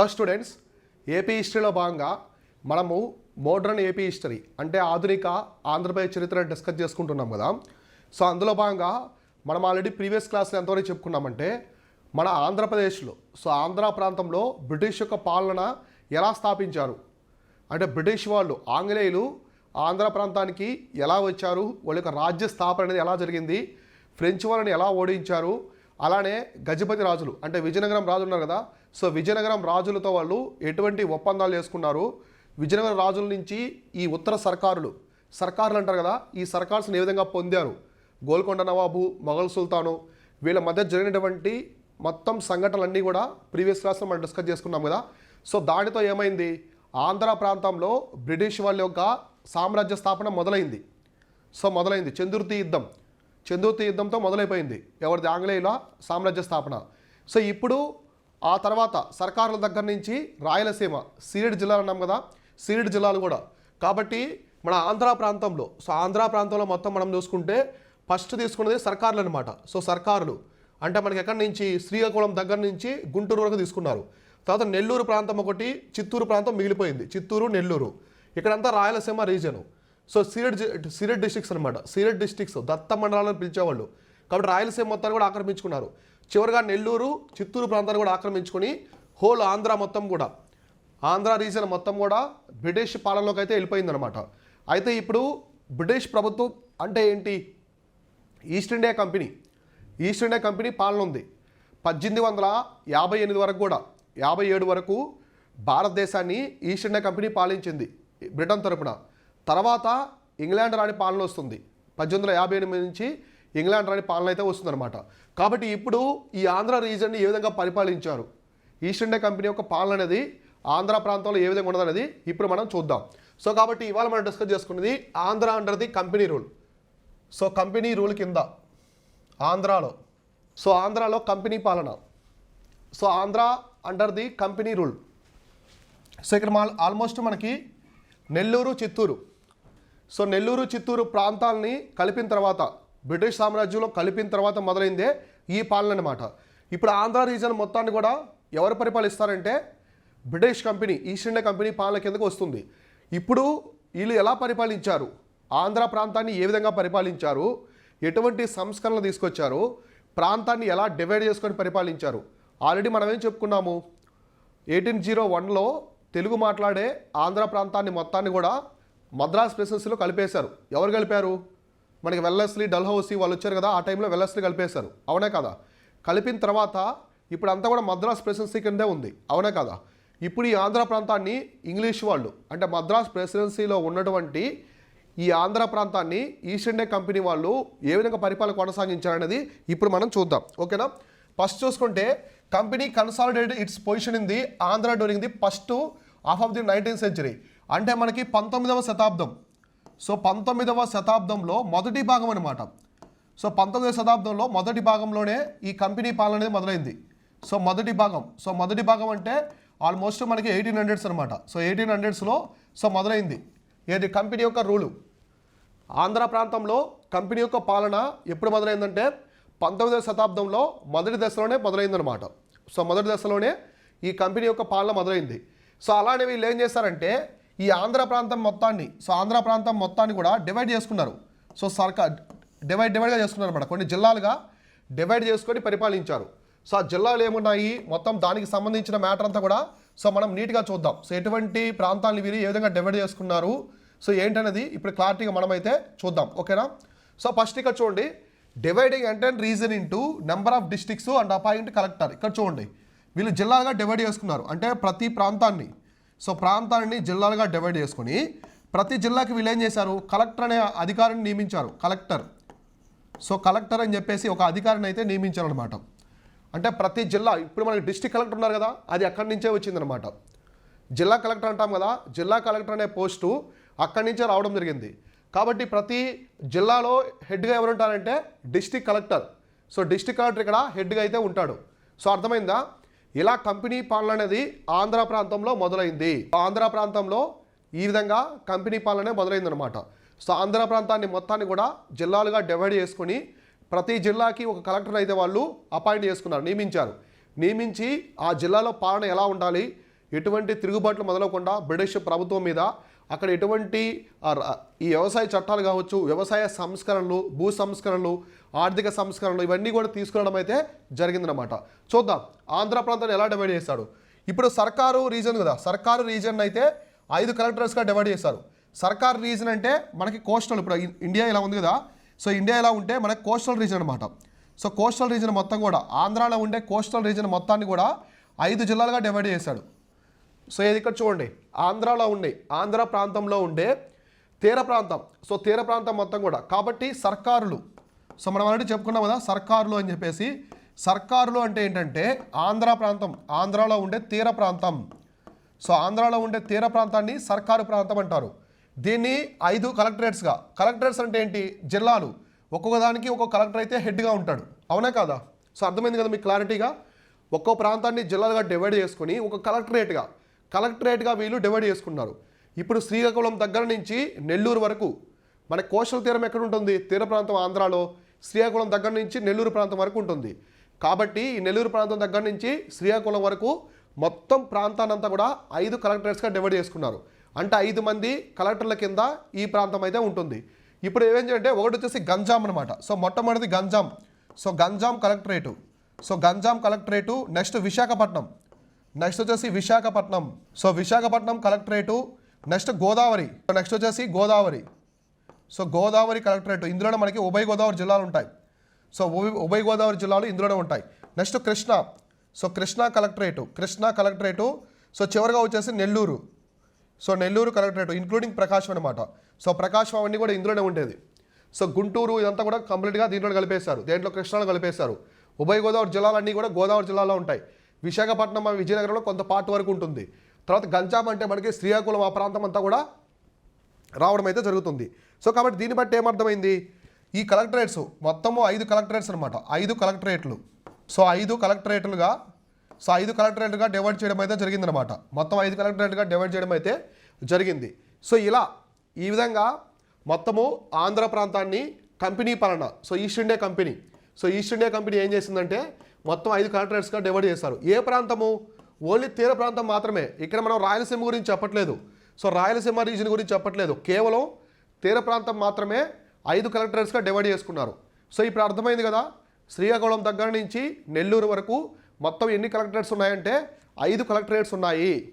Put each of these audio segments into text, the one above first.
Hello students AP హిస్టరీలో భాగంగా మనము మోడ్రన్ ఏపీ హిస్టరీ అంటే ఆధునిక ఆంధ్రప్రదేశ్ చరిత్ర డిస్కస్ చేసుకుంటున్నాం కదా. సో అందులో భాగంగా మనం ఆల్రెడీ ప్రీవియస్ క్లాస్లో ఎంతవరకు చెప్పుకున్నామంటే మన ఆంధ్రప్రదేశ్లో సో ఆంధ్ర ప్రాంతంలో బ్రిటిష్ యొక్క పాలన ఎలా స్థాపించారు? అంటే బ్రిటిష్ వాళ్ళు ఆంగ్లేయులు ఆంధ్ర ప్రాంతానికి ఎలా వచ్చారు? వాళ్ళ యొక్క రాజ్య స్థాపన అనేది ఎలా జరిగింది? ఫ్రెంచ్ వాళ్ళని ఎలా ఓడించారు? అలానే గజపతి రాజులు అంటే విజయనగరం రాజు ఉన్నారు కదా సో విజయనగరం రాజులతో వాళ్ళు ఎటువంటి ఒప్పందాలు చేసుకున్నారు? విజయనగరం రాజుల నుంచి ఈ ఉత్తర సర్కారులు సర్కారులు అంటారు కదా ఈ సర్కార్స్ని ఏ విధంగా పొందారు? గోల్కొండ నవాబు మొఘల్ సుల్తాను వీళ్ళ మధ్య జరిగినటువంటి మొత్తం సంఘటనలన్నీ కూడా ప్రీవియస్ క్లాస్లో మనం డిస్కస్ చేసుకున్నాం కదా. సో దానితో ఏమైంది? ఆంధ్ర ప్రాంతంలో బ్రిటిష్ వాళ్ళ యొక్క సామ్రాజ్య స్థాపన మొదలైంది. సో మొదలైంది చందుర్తి యుద్ధం. చంద్రుతి యుద్ధంతో మొదలైపోయింది. ఎవరిది? ఆంగ్లేయుల సామ్రాజ్య స్థాపన. సో ఇప్పుడు ఆ తర్వాత సర్కారుల దగ్గర నుంచి రాయలసీమ సిరిడ్ జిల్లాలు అన్నాం కదా సిరిడ్ జిల్లాలు కూడా. కాబట్టి మన ఆంధ్ర ప్రాంతంలో సో ఆంధ్ర ప్రాంతంలో మొత్తం మనం చూసుకుంటే ఫస్ట్ తీసుకున్నది సర్కారులు అనమాట సో సర్కారులు అంటే మనకి ఎక్కడి నుంచి? శ్రీకాకుళం దగ్గర నుంచి గుంటూరు వరకు తీసుకున్నారు. తర్వాత నెల్లూరు ప్రాంతం ఒకటి చిత్తూరు ప్రాంతం మిగిలిపోయింది. చిత్తూరు నెల్లూరు. ఇక్కడంతా రాయలసీమ రీజను సో సీరెడ్ జి- డిస్టిక్స్ అనమాట సీరెడ్ డిస్టిక్స్ దత్త మండలాలను పిలిచేవాళ్ళు. కాబట్టి రాయలసీమ మొత్తాన్ని కూడా ఆక్రమించుకున్నారు. చివరిగా నెల్లూరు చిత్తూరు ప్రాంతాన్ని కూడా ఆక్రమించుకొని హోల్ ఆంధ్ర మొత్తం కూడా ఆంధ్ర రీజన్ మొత్తం కూడా బ్రిటిష్ పాలనలోకి అయితే వెళ్ళిపోయిందనమాట అయితే ఇప్పుడు బ్రిటిష్ ప్రభుత్వం అంటే ఏంటి? East India company East India company పాలన ఉంది. పద్దెనిమిది వందల యాభై ఎనిమిది వరకు కూడా యాభై ఏడు వరకు భారతదేశాన్ని ఈస్ట్ ఇండియా కంపెనీ పాలించింది బ్రిటన్ తరపున. తర్వాత ఇంగ్లాండ్ రాణి పాలన వస్తుంది. పద్దెనిమిది వందల యాభై ఎనిమిది నుంచి ఇంగ్లాండ్ రాని పాలన అయితే వస్తుందన్నమాట. కాబట్టి ఇప్పుడు ఈ ఆంధ్ర రీజన్ని ఏ విధంగా పరిపాలించారు? ఈస్ట్ ఇండియా కంపెనీ యొక్క పాలన అనేది ఆంధ్ర ప్రాంతంలో ఏ విధంగా ఉన్నదనేది ఇప్పుడు మనం చూద్దాం. సో కాబట్టి ఇవాళ మనం డిస్కస్ చేసుకున్నది Andhra under the company rule. So company rule కింద ఆంధ్రాలో సో ఆంధ్రాలో కంపెనీ పాలన. So Andhra under the company rule. So ఇక్కడ మా ఆల్మోస్ట్ మనకి నెల్లూరు చిత్తూరు. సో నెల్లూరు చిత్తూరు ప్రాంతాలని కలిపిన తర్వాత బ్రిటిష్ సామ్రాజ్యంలో కలిపిన తర్వాత మొదలైందే ఈ పాలన అనమాట ఇప్పుడు ఆంధ్ర రీజన్ మొత్తాన్ని కూడా ఎవరు పరిపాలిస్తారంటే British company East India company పాలన కిందకు వస్తుంది. ఇప్పుడు వీళ్ళు ఎలా పరిపాలించారు? ఆంధ్ర ప్రాంతాన్ని ఏ విధంగా పరిపాలించారు? ఎటువంటి సంస్కరణలు తీసుకొచ్చారు? ప్రాంతాన్ని ఎలా డివైడ్ చేసుకొని పరిపాలించారు? ఆల్రెడీ మనం ఏం చెప్పుకున్నాము? ఎయిటీన్ జీరో వన్లో తెలుగు మాట్లాడే ఆంధ్ర ప్రాంతాన్ని మొత్తాన్ని కూడా మద్రాస్ ప్రెసెన్స్లో కలిపేశారు. ఎవరు కలిపారు? మనకి వెల్లస్లీ డల్హౌసీ వాళ్ళు వచ్చారు కదా ఆ టైంలో వెల్లస్లీ కలిపేశారు. అవునే కదా? కలిపిన తర్వాత ఇప్పుడు అంతా కూడా మద్రాస్ ప్రెసిడెన్సీ కిందే ఉంది. అవునే కదా? ఇప్పుడు ఈ ఆంధ్ర ప్రాంతాన్ని ఇంగ్లీష్ వాళ్ళు అంటే మద్రాస్ ప్రెసిడెన్సీలో ఉన్నటువంటి ఈ ఆంధ్ర ప్రాంతాన్ని ఈస్ట్ ఇండియా కంపెనీ వాళ్ళు ఏ విధంగా పరిపాలన కొనసాగించారనేది ఇప్పుడు మనం చూద్దాం. ఓకేనా? ఫస్ట్ చూసుకుంటే company consolidate its position in the Andhra during the first half of the nineteenth century అంటే మనకి పంతొమ్మిదవ శతాబ్దం. సో పంతొమ్మిదవ శతాబ్దంలో మొదటి భాగం అనమాట సో పంతొమ్మిదవ శతాబ్దంలో మొదటి భాగంలోనే ఈ కంపెనీ పాలన అనేది మొదలైంది. సో మొదటి భాగం సో మొదటి భాగం అంటే ఆల్మోస్ట్ మనకి ఎయిటీన్ హండ్రెడ్స్ అనమాట సో ఎయిటీన్ హండ్రెడ్స్లో సో మొదలైంది. ఏది? కంపెనీ యొక్క రూలు. ఆంధ్ర ప్రాంతంలో కంపెనీ యొక్క పాలన ఎప్పుడు మొదలైందంటే పంతొమ్మిదవ శతాబ్దంలో మొదటి దశలోనే మొదలైందనమాట సో మొదటి దశలోనే ఈ కంపెనీ యొక్క పాలన మొదలైంది. సో అలానే వీళ్ళు ఏం చేస్తారంటే ఈ ఆంధ్ర ప్రాంతం మొత్తాన్ని సో ఆంధ్ర ప్రాంతం మొత్తాన్ని కూడా డివైడ్ చేసుకున్నారు. సో సర్కార్ డివైడ్ డివైడ్గా చేసుకున్నారు అనమాట కొన్ని జిల్లాలుగా డివైడ్ చేసుకొని పరిపాలించారు. సో ఆ జిల్లాలు ఏమున్నాయి? మొత్తం దానికి సంబంధించిన మ్యాటర్ అంతా కూడా సో మనం నీట్గా చూద్దాం. సో ఎటువంటి ప్రాంతాలను వీరు ఏ విధంగా డివైడ్ చేసుకున్నారు? సో ఏంటనేది ఇప్పుడు క్లారిటీగా మనమైతే చూద్దాం. ఓకేనా? సో ఫస్ట్ ఇక్కడ చూడండి. డివైడింగ్ అంటే region into number of districts and appoint collector ఇక్కడ చూడండి. వీళ్ళు జిల్లాగా డివైడ్ చేసుకున్నారు. అంటే ప్రతి ప్రాంతాన్ని సో ప్రాంతాన్ని జిల్లాలుగా డివైడ్ చేసుకొని ప్రతి జిల్లాకి వీళ్ళు ఏం చేశారు? కలెక్టర్ అనే అధికారిని నియమించారు. కలెక్టర్. సో కలెక్టర్ అని చెప్పేసి ఒక అధికారిని అయితే నియమించారనమాట అంటే ప్రతి జిల్లా ఇప్పుడు మనకి డిస్ట్రిక్ట్ కలెక్టర్ ఉన్నారు కదా అది అక్కడి నుంచే వచ్చిందనమాట జిల్లా కలెక్టర్ అంటాం కదా జిల్లా కలెక్టర్ అనే పోస్టు అక్కడి నుంచే రావడం జరిగింది. కాబట్టి ప్రతి జిల్లాలో హెడ్గా ఎవరుంటారంటే district collector. So district collector ఇక్కడ హెడ్గా అయితే ఉంటాడు. సో అర్థమైందా? ఇలా కంపెనీ పాలన అనేది ఆంధ్ర ప్రాంతంలో మొదలైంది. ఆంధ్ర ప్రాంతంలో ఈ విధంగా కంపెనీ పాలనే మొదలైందనమాట సో ఆంధ్ర ప్రాంతాన్ని మొత్తాన్ని కూడా జిల్లాలుగా డివైడ్ చేసుకుని ప్రతి జిల్లాకి ఒక కలెక్టర్ అయితే వాళ్ళు అపాయింట్ చేసుకున్నారు నియమించారు. నియమించి ఆ జిల్లాలో పాలన ఎలా ఉండాలి ఎటువంటి తిరుగుబాట్లు మొదలకుండా బ్రిటిష్ ప్రభుత్వం మీద అక్కడ ఎటువంటి ఈ వ్యవసాయ చట్టాలు కావచ్చు వ్యవసాయ సంస్కరణలు భూ సంస్కరణలు ఆర్థిక సంస్కరణలు ఇవన్నీ కూడా తీసుకురావడం అయితే జరిగిందనమాట చూద్దాం. ఆంధ్ర ప్రాంతాన్ని ఎలా డివైడ్ చేశాడు? ఇప్పుడు సర్కారు రీజన్ కదా. సర్కారు రీజన్ అయితే ఐదు కలెక్టర్స్గా డివైడ్ చేశారు. సర్కార్ రీజన్ అంటే మనకి కోస్టల్ ఇప్పుడు ఇండియా ఇలా ఉంది కదా. సో ఇండియా ఇలా ఉంటే మనకి కోస్టల్ రీజన్ అనమాట సో కోస్టల్ రీజన్ మొత్తం కూడా ఆంధ్రాలో ఉండే కోస్టల్ రీజన్ మొత్తాన్ని కూడా ఐదు జిల్లాలుగా డివైడ్ చేశాడు. సో ఇది ఇక్కడ చూడండి. ఆంధ్రాలో ఉండే ఆంధ్ర ప్రాంతంలో ఉండే తీర ప్రాంతం. సో తీర ప్రాంతం మొత్తం కూడా. కాబట్టి సర్కారులు సో మనం ఆల్రెడీ చెప్పుకున్నాం కదా సర్కారులు అని చెప్పేసి. సర్కారులు అంటే ఏంటంటే ఆంధ్ర ప్రాంతం ఆంధ్రాలో ఉండే తీర ప్రాంతం. సో ఆంధ్రాలో ఉండే తీర ప్రాంతాన్ని సర్కారు ప్రాంతం అంటారు. దీన్ని ఐదు కలెక్టరేట్స్గా కలెక్టరేట్స్ అంటే ఏంటి? జిల్లాలు. ఒక్కొక్క దానికి ఒక్కొక్క కలెక్టర్ అయితే హెడ్గా ఉంటాడు. అవునా కాదా? సో అర్థమైంది కదా మీకు క్లారిటీగా? ఒక్కో ప్రాంతాన్ని జిల్లాలుగా డివైడ్ చేసుకుని ఒక కలెక్టరేట్గా కలెక్టరేట్గా వీళ్ళు డివైడ్ చేసుకున్నారు. ఇప్పుడు శ్రీకాకుళం దగ్గర నుంచి నెల్లూరు వరకు మన కోస్టల్ తీరం ఎక్కడ ఉంటుంది? తీర ప్రాంతం ఆంధ్రాలో. శ్రీకాకుళం దగ్గర నుంచి నెల్లూరు ప్రాంతం వరకు ఉంటుంది. కాబట్టి ఈ నెల్లూరు ప్రాంతం దగ్గర నుంచి శ్రీకాకుళం వరకు మొత్తం ప్రాంతానంతా కూడా ఐదు కలెక్టరేట్స్గా డివైడ్ చేసుకున్నారు. అంటే ఐదు మంది కలెక్టర్ల కింద ఈ ప్రాంతం అయితే ఉంటుంది. ఇప్పుడు ఏమేం చేయాలంటే ఒకటి వచ్చేసి గంజాం అనమాట సో మొట్టమొదటిది Ganjam. So Ganjam collectorate. So Ganjam collectorate next Visakhapatnam. Next వచ్చేసి Visakhapatnam. So Visakhapatnam collectorate next Godavari. Next వచ్చేసి గోదావరి. సో గోదావరి కలెక్టరేట్ ఇందులోనే మనకి ఉభయ గోదావరి జిల్లాలు ఉంటాయి. సో ఉభయ ఉభయ గోదావరి జిల్లాలు ఇందులోనే ఉంటాయి. Next Krishna. So Krishna collectorate Krishna collectorate so చివరిగా వచ్చేసి Nellore. So Nellore collectorate including Prakasam అనమాట సో ప్రకాశం అవన్నీ కూడా ఇందులోనే ఉండేది. సో గుంటూరు ఇదంతా కూడా కంప్లీట్గా దీంట్లో కలిపేశారు. దేంట్లో కృష్ణాలో కలిపేశారు. ఉభయ గోదావరి జిల్లాలన్నీ కూడా గోదావరి జిల్లాలో ఉంటాయి. విశాఖపట్నం విజయనగరంలో కొంత పార్ట్ వరకు ఉంటుంది. తర్వాత గంజాం అంటే మనకి శ్రీకాకుళం ఆ ప్రాంతం అంతా కూడా రావడం అయితే జరుగుతుంది. సో కాబట్టి దీన్ని బట్టి ఏమర్థమైంది? ఈ కలెక్టరేట్స్ మొత్తము ఐదు కలెక్టరేట్స్ అనమాట ఐదు కలెక్టరేట్లు. సో ఐదు కలెక్టరేట్లుగా సో ఐదు కలెక్టరేట్లుగా డివైడ్ చేయడం అయితే జరిగిందనమాట మొత్తం ఐదు కలెక్టరేట్గా డివైడ్ చేయడం అయితే జరిగింది. సో ఇలా ఈ విధంగా మొత్తము ఆంధ్ర ప్రాంతాన్ని కంపెనీ పాలన so East India company. So East India company ఏం చేసిందంటే మొత్తం ఐదు కలెక్టరేట్స్గా డివైడ్ చేస్తారు. ఏ ప్రాంతము? ఓన్లీ తీర ప్రాంతం మాత్రమే. ఇక్కడ మనం రాయలసీమ గురించి చెప్పట్లేదు. సో రాయలసీమ రీజియన్ గురించి చెప్పట్లేదు. కేవలం తీర ప్రాంతం మాత్రమే ఐదు కలెక్టరేట్స్గా డివైడ్ చేసుకున్నారు. సో ఇప్పుడు అర్థమైంది కదా? శ్రీకాకుళం దగ్గర నుంచి నెల్లూరు వరకు మొత్తం ఎన్ని కలెక్టరేట్స్ ఉన్నాయంటే ఐదు కలెక్టరేట్స్ ఉన్నాయి.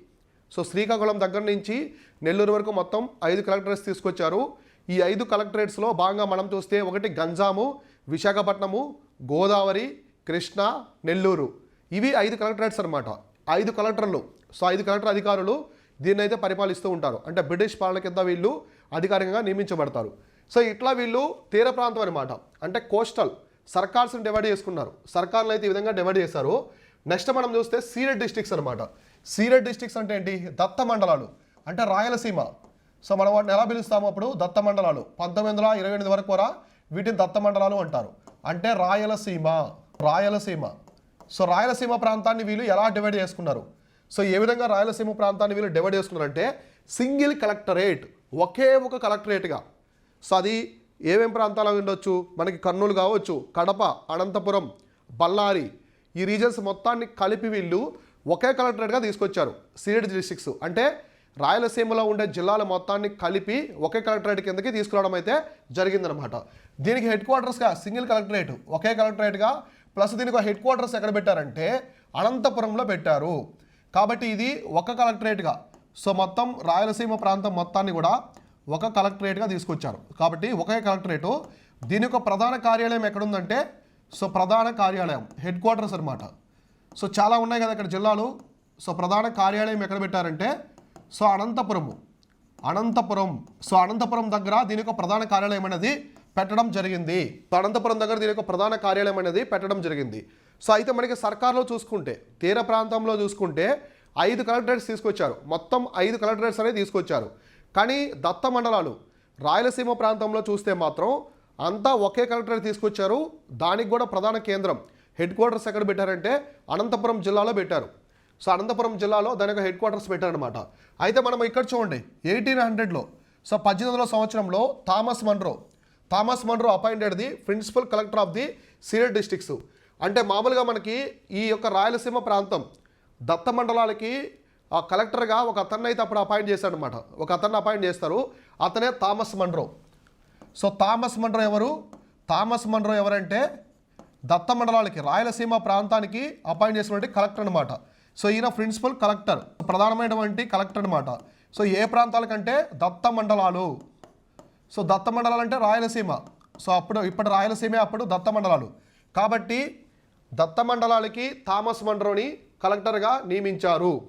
సో శ్రీకాకుళం దగ్గర నుంచి నెల్లూరు వరకు మొత్తం ఐదు కలెక్టరేట్స్ తీసుకొచ్చారు. ఈ ఐదు కలెక్టరేట్స్లో భాగంగా మనం చూస్తే ఒకటి గంజాము విశాఖపట్నము గోదావరి కృష్ణా నెల్లూరు. ఇవి ఐదు కలెక్టరేట్స్ అనమాట ఐదు కలెక్టర్లు. సో ఐదు కలెక్టర్ అధికారులు దీన్ని అయితే పరిపాలిస్తూ ఉంటారు. అంటే బ్రిటిష్ పాలన కింద వీళ్ళు అధికారికంగా నియమించబడతారు. సో ఇట్లా వీళ్ళు తీర ప్రాంతం అనమాట అంటే కోస్టల్ సర్కార్స్ని డివైడ్ చేసుకున్నారు. సర్కార్లు అయితే ఈ విధంగా డివైడ్ చేశారు. నెక్స్ట్ మనం చూస్తే సీరెడ్ డిస్ట్రిక్ట్స్ అనమాట సీరెడ్ డిస్ట్రిక్ట్స్ అంటే ఏంటి? దత్త మండలాలు అంటే రాయలసీమ. సో మనం వాటిని ఎలా పిలుస్తాము అప్పుడు? దత్త మండలాలు పంతొమ్మిది వందల ఇరవై ఎనిమిది వరకు కూడా వీటిని దత్త మండలాలు అంటారు. అంటే రాయలసీమ. రాయలసీమ. సో రాయలసీమ ప్రాంతాన్ని వీళ్ళు ఎలా డివైడ్ చేసుకున్నారు? సో ఏ విధంగా రాయలసీమ ప్రాంతాన్ని వీళ్ళు డివైడ్ చేసుకున్నారంటే సింగిల్ కలెక్టరేట్ ఒకే ఒక కలెక్టరేట్గా. సో అది ఏమేం ప్రాంతాలు ఉండొచ్చు? మనకి కర్నూలు కావచ్చు కడప అనంతపురం బళ్ళారి ఈ రీజన్స్ మొత్తాన్ని కలిపి వీళ్ళు ఒకే కలెక్టరేట్గా తీసుకొచ్చారు సిరిడ్ డిస్టిక్స్ అంటే రాయలసీమలో ఉండే జిల్లాల మొత్తాన్ని కలిపి ఒకే కలెక్టరేట్ కిందకి తీసుకురావడం అయితే జరిగిందనమాట దీనికి హెడ్ క్వార్టర్స్గా సింగిల్ కలెక్టరేట్ ఒకే కలెక్టరేట్గా ప్లస్ దీనికి హెడ్ క్వార్టర్స్ ఎక్కడ పెట్టారంటే అనంతపురంలో పెట్టారు. కాబట్టి ఇది ఒక కలెక్టరేట్గా. సో మొత్తం రాయలసీమ ప్రాంతం మొత్తాన్ని కూడా ఒక కలెక్టరేట్గా తీసుకొచ్చారు. కాబట్టి ఒకే కలెక్టరేటు. దీని యొక్క ప్రధాన కార్యాలయం ఎక్కడుందంటే సో ప్రధాన కార్యాలయం హెడ్ క్వార్టర్స్ అనమాట సో చాలా ఉన్నాయి కదా ఇక్కడ జిల్లాలు. సో ప్రధాన కార్యాలయం ఎక్కడ పెట్టారంటే సో అనంతపురము. అనంతపురం. సో అనంతపురం దగ్గర దీని యొక్క ప్రధాన కార్యాలయం అనేది పెట్టడం జరిగింది. సో అనంతపురం దగ్గర దీని యొక్క ప్రధాన కార్యాలయం అనేది పెట్టడం జరిగింది. సో అయితే మనకి సర్కార్లో చూసుకుంటే తీర ప్రాంతంలో చూసుకుంటే ఐదు కలెక్టరేట్స్ తీసుకొచ్చారు. మొత్తం ఐదు కలెక్టరేట్స్ అనేది తీసుకొచ్చారు. కానీ దత్త మండలాలు రాయలసీమ ప్రాంతంలో చూస్తే మాత్రం అంతా ఒకే కలెక్టరేట్ తీసుకొచ్చారు. దానికి కూడా ప్రధాన కేంద్రం హెడ్ క్వార్టర్స్ ఎక్కడ పెట్టారంటే అనంతపురం జిల్లాలో పెట్టారు. సో అనంతపురం జిల్లాలో దాని యొక్క హెడ్ క్వార్టర్స్ పెట్టారనమాట అయితే మనం ఇక్కడ చూడండి ఎయిటీన్ హండ్రెడ్లో సో పద్దెనిమిది సంవత్సరంలో Thomas Munro Thomas Munro appointed the principal collector of the senior districts అంటే మామూలుగా మనకి ఈ యొక్క రాయలసీమ ప్రాంతం దత్త మండలాలకి ఆ కలెక్టర్గా ఒక అతన్ని అయితే అప్పుడు అపాయింట్ చేశాడనమాట ఒక అతన్ని అపాయింట్ చేస్తారు. అతనే Thomas Munro. So Thomas Munro ఎవరు? థామస్ మండ్రో ఎవరంటే దత్త మండలాలకి రాయలసీమ ప్రాంతానికి అపాయింట్ చేసినటువంటి కలెక్టర్ అనమాట సో ఈయన ప్రిన్సిపల్ కలెక్టర్ ప్రధానమైనటువంటి కలెక్టర్ అనమాట సో ఏ ప్రాంతాలకంటే దత్త మండలాలు సో దత్త మండలాలు అంటే రాయలసీమ. సో అప్పుడు ఇప్పటి రాయలసీమే అప్పుడు దత్త మండలాలు కాబట్టి దత్త మండలాలకి థామస్ మండ్రోని కలెక్టర్గా నియమించారు.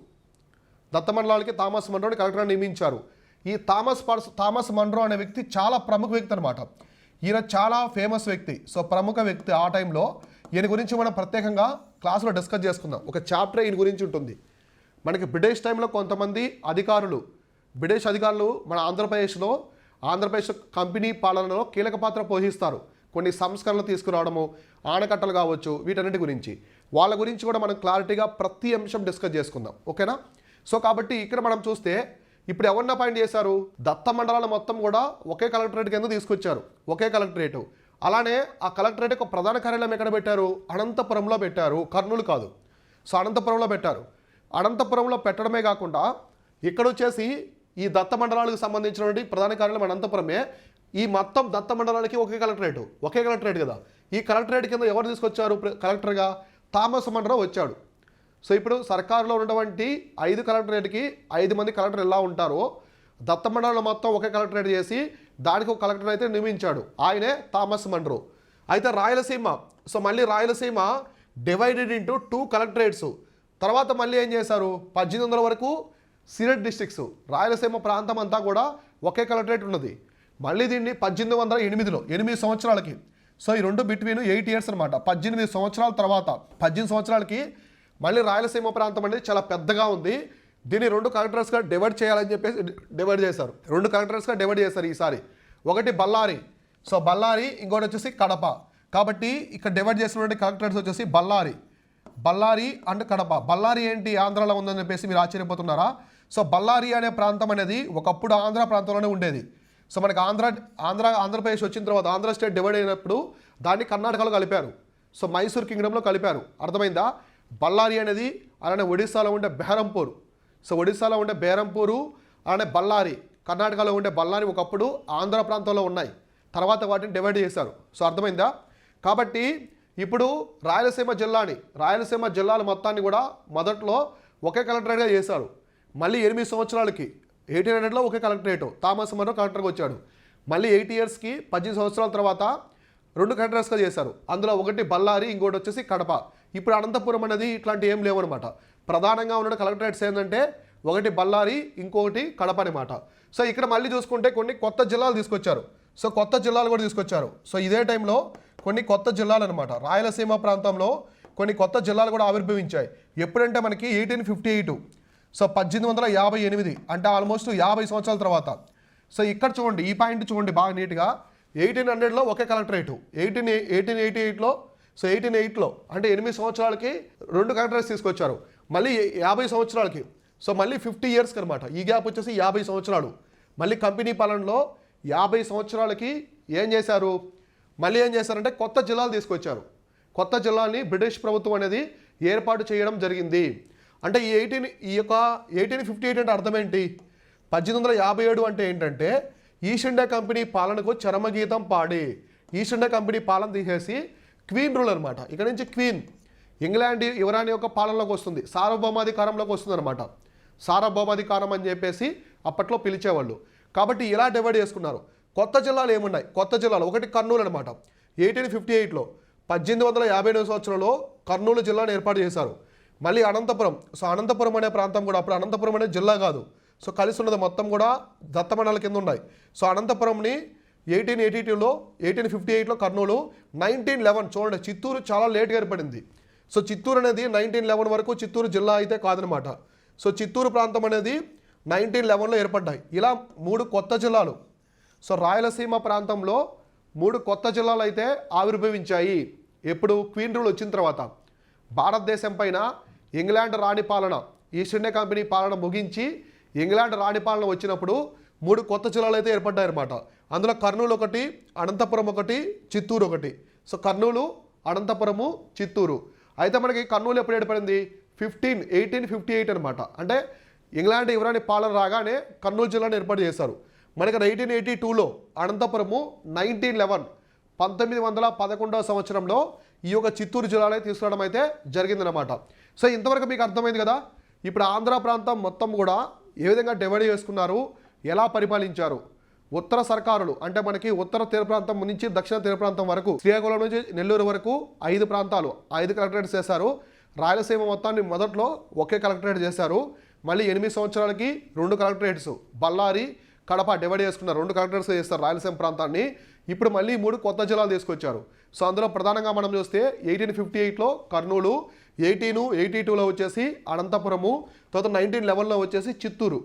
దత్త మండలాలకి థామస్ మండ్రోని కలెక్టర్గా నియమించారు. ఈ థామస్ పర్స్ థామస్ మండ్రో అనే వ్యక్తి చాలా ప్రముఖ వ్యక్తి అనమాట ఈయన చాలా ఫేమస్ వ్యక్తి. సో ప్రముఖ వ్యక్తి ఆ టైంలో ఈయన గురించి మనం ప్రత్యేకంగా క్లాసులో డిస్కస్ చేసుకుందాం. ఒక చాప్టర్ ఈయన గురించి ఉంటుంది. మనకి బ్రిటిష్ టైంలో కొంతమంది అధికారులు బ్రిటిష్ అధికారులు మన ఆంధ్రప్రదేశ్లో ఆంధ్రప్రదేశ్ కంపెనీ పాలనలో కీలక పాత్ర పోషిస్తారు. కొన్ని సంస్కరణలు తీసుకురావడము ఆనకట్టలు కావచ్చు వీటన్నిటి గురించి. వాళ్ళ గురించి కూడా మనం క్లారిటీగా ప్రతి అంశం డిస్కస్ చేసుకుందాం. ఓకేనా? సో కాబట్టి ఇక్కడ మనం చూస్తే ఇప్పుడు ఎవరిని అపాయింట్ చేశారు? దత్త మండలాలు మొత్తం కూడా ఒకే కలెక్టరేట్ కింద తీసుకొచ్చారు? ఒకే కలెక్టరేట్. అలానే ఆ కలెక్టరేట్ యొక్క ప్రధాన కార్యాలయం ఎక్కడ పెట్టారు? అనంతపురంలో పెట్టారు. కర్నూలు కాదు. సో అనంతపురంలో పెట్టారు. అనంతపురంలో పెట్టడమే కాకుండా ఇక్కడ వచ్చేసి ఈ దత్త మండలాలకు సంబంధించినటువంటి ప్రధాన కార్యాలయం అనంతపురమే. ఈ మొత్తం దత్త మండలానికి ఒకే కలెక్టరేట్ ఒకే కలెక్టరేట్ కదా. ఈ కలెక్టరేట్ కింద ఎవరు తీసుకొచ్చారు? కలెక్టర్గా థామస్ మండలం వచ్చాడు. సో ఇప్పుడు సర్కారులో ఉన్నటువంటి ఐదు కలెక్టరేట్కి ఐదు మంది కలెక్టర్ ఎలా ఉంటారో దత్త మండలం మొత్తం ఒకే కలెక్టరేట్ చేసి దానికి ఒక కలెక్టర్ అయితే నియమించాడు. ఆయనే థామస్ మండ్రో అయితే రాయలసీమ సో మళ్ళీ Rayalaseema divided into two collectorates తర్వాత మళ్ళీ ఏం చేశారు? పద్దెనిమిది వందల వరకు సిరెట్ డిస్టిక్స్ రాయలసీమ ప్రాంతం అంతా కూడా ఒకే కలెక్టరేట్ ఉన్నది. మళ్ళీ దీన్ని పద్దెనిమిది వందల ఎనిమిదిలో ఎనిమిది సంవత్సరాలకి. సో ఈ రెండు బిట్వీన్ ఎయిట్ ఇయర్స్ అనమాట పద్దెనిమిది సంవత్సరాల తర్వాత పద్దెనిమిది సంవత్సరాలకి మళ్ళీ రాయలసీమ ప్రాంతం అనేది చాలా పెద్దగా ఉంది. దీన్ని రెండు కలెక్టర్స్గా డివైడ్ చేయాలని చెప్పేసి డివైడ్ చేశారు. రెండు కలెక్టర్స్గా డివైడ్ చేశారు ఈసారి. ఒకటి బళ్ళారి. సో బళ్ళారి ఇంకోటి వచ్చేసి కడప. కాబట్టి ఇక్కడ డివైడ్ చేసినటువంటి కలెక్టర్స్ వచ్చేసి బళ్ళారి. బళ్ళారి అండ్ కడప. బళ్ళారి ఏంటి? ఆంధ్రాలో ఉందని చెప్పేసి మీరు ఆశ్చర్యపోతున్నారా? సో బళ్ళారి అనే ప్రాంతం అనేది ఒకప్పుడు ఆంధ్ర ప్రాంతంలోనే ఉండేది. సో మనకి ఆంధ్ర ఆంధ్ర ఆంధ్రప్రదేశ్ వచ్చిన తర్వాత ఆంధ్ర స్టేట్ డివైడ్ అయినప్పుడు దాన్ని కర్ణాటకలో కలిపారు. సో మైసూర్ కింగ్డమ్లో కలిపారు. అర్థమైందా? బళ్ళారి అనేది అలానే ఒడిస్సాలో ఉండే బెహరంపూర్. సో ఒడిస్సాలో ఉండే బేరంపూరు అలానే బళ్ళారి కర్ణాటకలో ఉండే బళ్ళారి ఒకప్పుడు ఆంధ్ర ప్రాంతంలో ఉన్నాయి. తర్వాత వాటిని డివైడ్ చేశారు. సో అర్థమైందా? కాబట్టి ఇప్పుడు రాయలసీమ జిల్లాని రాయలసీమ జిల్లాల మొత్తాన్ని కూడా మొదట్లో ఒకే కలెక్టరేట్గా చేశారు. మళ్ళీ ఎనిమిది సంవత్సరాలకి ఎయిటీన్ హండ్రెడ్లో ఒకే కలెక్టరేట్ థామస్ మరో కలెక్టర్గా వచ్చాడు. మళ్ళీ ఎయిట్ ఇయర్స్కి పద్దెనిమిది సంవత్సరాల తర్వాత రెండు కలెక్టర్స్గా చేశారు. అందులో ఒకటి బళ్ళారి ఇంకోటి వచ్చేసి కడప. ఇప్పుడు అనంతపురం అనేది ఇట్లాంటి ఏం లేవన్నమాట. ప్రధానంగా ఉన్న కలెక్టరేట్స్ ఏంటంటే ఒకటి బళ్ళారి ఇంకొకటి కడప అనమాట సో ఇక్కడ మళ్ళీ చూసుకుంటే కొన్ని కొత్త జిల్లాలు తీసుకొచ్చారు. సో కొత్త జిల్లాలు కూడా తీసుకొచ్చారు. సో ఇదే టైంలో కొన్ని కొత్త జిల్లాలు అనమాట రాయలసీమ ప్రాంతంలో కొన్ని కొత్త జిల్లాలు కూడా ఆవిర్భవించాయి. ఎప్పుడంటే మనకి ఎయిటీన్ ఫిఫ్టీ ఎయిట్. సో పద్దెనిమిది వందల యాభై ఎనిమిది అంటే ఆల్మోస్ట్ యాభై సంవత్సరాల తర్వాత. సో ఇక్కడ చూడండి ఈ పాయింట్ చూడండి బాగా నీట్గా ఎయిటీన్ హండ్రెడ్లో ఒకే కలెక్టరేటు ఎయిటీన్ ఎయిటీన్ ఎయిటీ ఎయిట్లో సో ఎయిటీన్ ఎయిట్లో అంటే ఎనిమిది సంవత్సరాలకి రెండు కలెక్టరేట్స్ తీసుకొచ్చారు. మళ్ళీ యాభై సంవత్సరాలకి. సో మళ్ళీ ఫిఫ్టీ ఇయర్స్కి అనమాట ఈ గ్యాప్ వచ్చేసి యాభై సంవత్సరాలు. మళ్ళీ కంపెనీ పాలనలో యాభై సంవత్సరాలకి ఏం చేశారు? మళ్ళీ ఏం చేశారంటే కొత్త జిల్లాలు తీసుకొచ్చారు. కొత్త జిల్లాని బ్రిటిష్ ప్రభుత్వం అనేది ఏర్పాటు చేయడం జరిగింది. అంటే ఈ ఎయిటీన్ ఈ యొక్క ఎయిటీన్ ఫిఫ్టీ ఎయిట్ అంటే అర్థం ఏంటి? పద్దెనిమిది వందల యాభై ఏడు అంటే ఏంటంటే ఈస్ట్ ఇండియా కంపెనీ పాలనకు చరమగీతం పాడి ఈస్ట్ ఇండియా కంపెనీ పాలన తీసేసి క్వీన్ రూల్ అనమాట ఇక్కడ నుంచి క్వీన్. ఇంగ్లాండ్ యువరాణి యొక్క పాలనలోకి వస్తుంది. సార్వభౌమాధికారంలోకి వస్తుంది అనమాట సార్వభౌమాధికారం అని చెప్పేసి అప్పట్లో పిలిచేవాళ్ళు. కాబట్టి ఇలా డివైడ్ చేసుకున్నారు. కొత్త జిల్లాలు ఏమున్నాయి? కొత్త జిల్లాలు. ఒకటి కర్నూలు అనమాట ఎయిటీన్ ఫిఫ్టీ ఎయిట్లో పద్దెనిమిది వందల యాభై ఎనిమిది సంవత్సరంలో కర్నూలు జిల్లాను ఏర్పాటు చేశారు. మళ్ళీ అనంతపురం. సో అనంతపురం అనే ప్రాంతం కూడా అప్పుడు అనంతపురం అనే జిల్లా కాదు. సో కలిసి ఉన్నది మొత్తం కూడా దత్తమండల కింద ఉన్నాయి. సో అనంతపురంని ఎయిటీన్ ఎయిటీ టూలో ఎయిటీన్ ఫిఫ్టీ ఎయిట్లో కర్నూలు నైన్టీన్ లెవెన్ చూడండి చిత్తూరు చాలా లేట్గా ఏర్పడింది. సో చిత్తూరు అనేది నైన్టీన్ లెవెన్ వరకు చిత్తూరు జిల్లా అయితే కాదనమాట. సో చిత్తూరు ప్రాంతం అనేది నైన్టీన్ లెవెన్లో ఏర్పడ్డాయి. ఇలా మూడు కొత్త జిల్లాలు. సో రాయలసీమ ప్రాంతంలో మూడు కొత్త జిల్లాలు అయితే ఆవిర్భవించాయి. ఎప్పుడు క్వీన్ రూల్ వచ్చిన తర్వాత. భారతదేశం పైన ఇంగ్లాండ్ రాణి పాలన. ఈస్ట్ ఇండియా కంపెనీ పాలన ముగించి ఇంగ్లాండ్ రాణి పాలన వచ్చినప్పుడు మూడు కొత్త జిల్లాలు అయితే ఏర్పడ్డాయి అనమాట అందులో కర్నూలు ఒకటి అనంతపురం ఒకటి చిత్తూరు ఒకటి. సో కర్నూలు అనంతపురము చిత్తూరు. అయితే మనకి కర్నూలు ఎప్పుడు ఏర్పడింది? ఫిఫ్టీన్ ఎయిటీన్ ఫిఫ్టీ ఎయిట్ అనమాట అంటే ఇంగ్లాండ్ యువరాణి పాలన రాగానే కర్నూలు జిల్లాను ఏర్పాటు చేశారు. మనకి ఎయిటీన్ ఎయిటీ టూలో అనంతపురము నైన్టీన్ లెవెన్ పంతొమ్మిది వందల పదకొండవ సంవత్సరంలో ఈ యొక్క చిత్తూరు జిల్లాలో తీసుకురావడం అయితే జరిగిందనమాట సో ఇంతవరకు మీకు అర్థమైంది కదా? ఇప్పుడు ఆంధ్ర ప్రాంతం మొత్తం కూడా ఏ విధంగా డివైడ్ చేసుకున్నారు? ఎలా పరిపాలించారు? ఉత్తర సర్కారులు అంటే మనకి ఉత్తర తీర ప్రాంతం నుంచి దక్షిణ తీర ప్రాంతం వరకు శ్రీకాకుళం నుంచి నెల్లూరు వరకు ఐదు ప్రాంతాలు ఐదు కలెక్టరేట్స్ చేశారు. రాయలసీమ మొత్తాన్ని మొదట్లో ఒకే కలెక్టరేట్ చేశారు. మళ్ళీ ఎనిమిది సంవత్సరాలకి రెండు కలెక్టరేట్స్ బళ్ళారి కడప డివైడ్ చేసుకున్నారు రెండు కలెక్టరేట్స్ చేస్తారు రాయలసీమ ప్రాంతాన్ని. ఇప్పుడు మళ్ళీ మూడు కొత్త జిల్లాలు తీసుకొచ్చారు. సో అందులో ప్రధానంగా మనం చూస్తే ఎయిటీన్ ఫిఫ్టీ ఎయిట్లో కర్నూలు ఎయిటీను ఎయిటీ టూలో వచ్చేసి అనంతపురము తర్వాత నైన్టీన్ లెవెన్లో వచ్చేసి చిత్తూరు.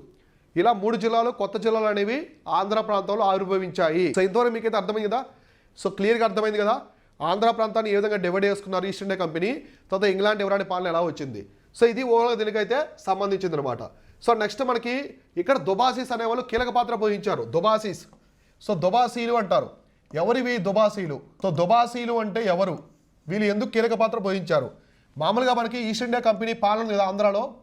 ఇలా మూడు జిల్లాలు కొత్త జిల్లాలు అనేవి ఆంధ్ర ప్రాంతంలో ఆవిర్భవించాయి. సో ఇంతవరకు మీకైతే అర్థమైంది కదా? సో క్లియర్గా అర్థమైంది కదా? ఆంధ్ర ప్రాంతాన్ని ఏ విధంగా డివైడ్ చేసుకున్నారు ఈస్ట్ ఇండియా కంపెనీ తర్వాత ఇంగ్లాండ్ ఎవరాని పాలన ఎలా వచ్చింది? సో ఇది ఓవరాల్ దీనికైతే సంబంధించింది అనమాట సో నెక్స్ట్ మనకి ఇక్కడ దుబాసీస్ అనేవాళ్ళు కీలక పాత్ర పోషించారు. దుబాసీస్. సో దుబాసీలు అంటారు. ఎవరివి దుబాసీలు? సో దుబాసీలు అంటే ఎవరు? వీళ్ళు ఎందుకు కీలక పాత్ర పోషించారు? మామూలుగా మనకి ఈస్ట్ ఇండియా కంపెనీ పాలన ఉంది కదా ఆంధ్రాలో?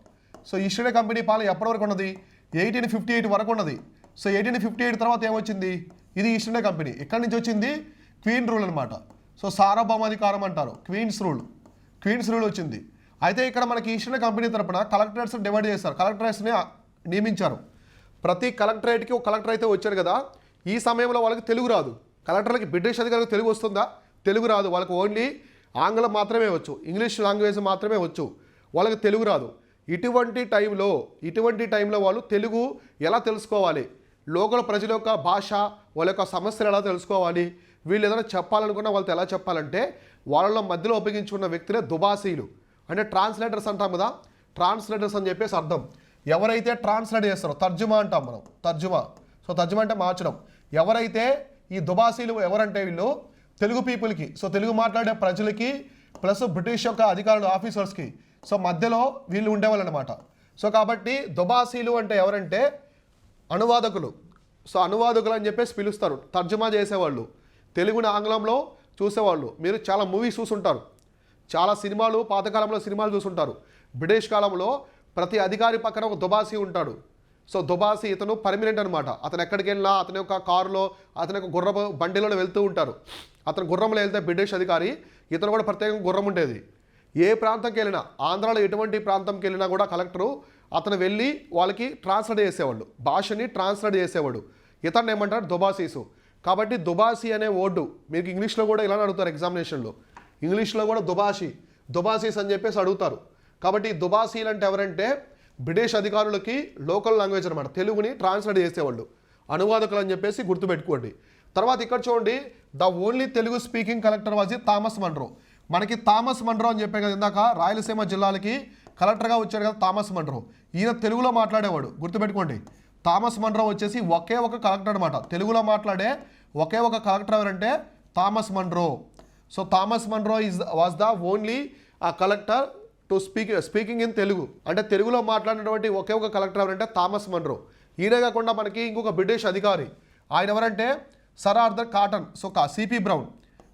సో ఈస్ట్ ఇండియా కంపెనీ పాలన ఎప్పటి వరకు ఉన్నది? ఎయిటీన్ ఫిఫ్టీ ఎయిట్ వరకు ఉన్నది. సో ఎయిటీన్ ఫిఫ్టీ ఎయిట్ తర్వాత ఏమొచ్చింది? ఇది ఈస్ట్ ఇండియా కంపెనీ ఎక్కడి నుంచి వచ్చింది? క్వీన్ రూల్ అనమాట సో సార్వభౌమాధికారం అంటారు. క్వీన్స్ రూల్ క్వీన్స్ రూల్ వచ్చింది. అయితే ఇక్కడ మనకి ఈస్ట్ ఇండియా కంపెనీ తరపున కలెక్టరేట్స్ డివైడ్ చేస్తారు కలెక్టరేట్స్ని నియమించారు. ప్రతి కలెక్టరేట్కి ఒక కలెక్టర్ అయితే వచ్చారు కదా? ఈ సమయంలో వాళ్ళకి తెలుగు రాదు. కలెక్టర్లకి బ్రిటిష్ అధికారులకు తెలుగు వస్తుందా? తెలుగు రాదు. వాళ్ళకి ఓన్లీ ఆంగ్లం మాత్రమే వచ్చు ఇంగ్లీష్ లాంగ్వేజ్ మాత్రమే వచ్చు వాళ్ళకి తెలుగు రాదు. ఇటువంటి టైంలో ఇటువంటి టైంలో వాళ్ళు తెలుగు ఎలా తెలుసుకోవాలి? లోకల్ ప్రజల యొక్క భాష వాళ్ళ యొక్క సమస్యలు ఎలా తెలుసుకోవాలి? వీళ్ళు ఏదైనా చెప్పాలనుకున్నా వాళ్ళతో ఎలా చెప్పాలంటే వాళ్ళలో మధ్యలో ఉపయోగించుకున్న వ్యక్తులే దుబాసీలు. అంటే ట్రాన్స్లేటర్స్ అంటాం కదా? ట్రాన్స్లేటర్స్ అని చెప్పేసి అర్థం. ఎవరైతే ట్రాన్స్లేట్ చేస్తారో తర్జుమా అంటాం మనం తర్జుమా. సో తర్జుమా అంటే మార్చడం. ఎవరైతే ఈ దుబాసీలు ఎవరంటే వీళ్ళు? తెలుగు పీపుల్కి సో తెలుగు మాట్లాడే ప్రజలకి ప్లస్ బ్రిటిష్ యొక్క అధికారులు ఆఫీసర్స్కి సో మధ్యలో వీళ్ళు ఉండేవాళ్ళు అనమాట సో కాబట్టి దుబాసీలు అంటే ఎవరంటే అనువాదకులు. సో అనువాదకులు అని చెప్పేసి పిలుస్తారు. తర్జుమా చేసేవాళ్ళు. తెలుగుని ఆంగ్లంలో చూసేవాళ్ళు. మీరు చాలా మూవీస్ చూసుంటారు. చాలా సినిమాలు పాతకాలంలో సినిమాలు చూసుంటారు. బ్రిటిష్ కాలంలో ప్రతి అధికారి పక్కన ఒక దుబాసీ ఉంటాడు. సో దుబాసి ఇతను పర్మినెంట్ అనమాట అతను ఎక్కడికి వెళ్ళినా అతని యొక్క కారులో అతని యొక్క గుర్రపు బండిలో వెళ్తూ ఉంటారు. అతను గుర్రంలో వెళ్తే బ్రిటిష్ అధికారి ఇతను కూడా ప్రత్యేకంగా గుర్రం ఉండేది. ఏ ప్రాంతంకి వెళ్ళినా ఆంధ్రాలో ఎటువంటి ప్రాంతంకి వెళ్ళినా కూడా కలెక్టరు అతను వెళ్ళి వాళ్ళకి ట్రాన్స్లేట్ చేసేవాళ్ళు. భాషని ట్రాన్స్లేట్ చేసేవాడు. ఇతను ఏమంటారు? దుబాసీసు. కాబట్టి దుబాసి అనే వర్డు మీకు ఇంగ్లీష్లో కూడా ఇలా అడుగుతారు ఎగ్జామినేషన్లో. ఇంగ్లీష్లో కూడా దుబాషి దుబాసీస్ అని చెప్పేసి అడుగుతారు. కాబట్టి దుబాసీలు అంటే ఎవరంటే బ్రిటిష్ అధికారులకి లోకల్ లాంగ్వేజ్ అనమాట తెలుగుని ట్రాన్స్లేట్ చేసేవాళ్ళు. అనువాదకులు అని చెప్పేసి గుర్తుపెట్టుకోండి. తర్వాత ఇక్కడ చూడండి the only Telugu speaking collector was Thomas Munro. మనకి థామస్ మండ్రో అని చెప్పే కదా ఇందాక రాయలసీమ జిల్లాలకి కలెక్టర్గా వచ్చాడు కదా థామస్ మండ్రో. ఈయన తెలుగులో మాట్లాడేవాడు. గుర్తుపెట్టుకోండి. థామస్ మండ్రో వచ్చేసి ఒకే ఒక కలెక్టర్ అనమాట తెలుగులో మాట్లాడే ఒకే ఒక కలెక్టర్ ఎవరంటే Thomas Munro. So Thomas Munro is was the only a collector to speak speaking in Telugu. అంటే తెలుగులో మాట్లాడినటువంటి ఒకే ఒక కలెక్టర్ ఎవరంటే థామస్ మన్రో. ఈయనే కాకుండా మనకి ఇంకొక బ్రిటిష్ అధికారి. ఆయన ఎవరంటే sir Arthur Cotton so C P Brown.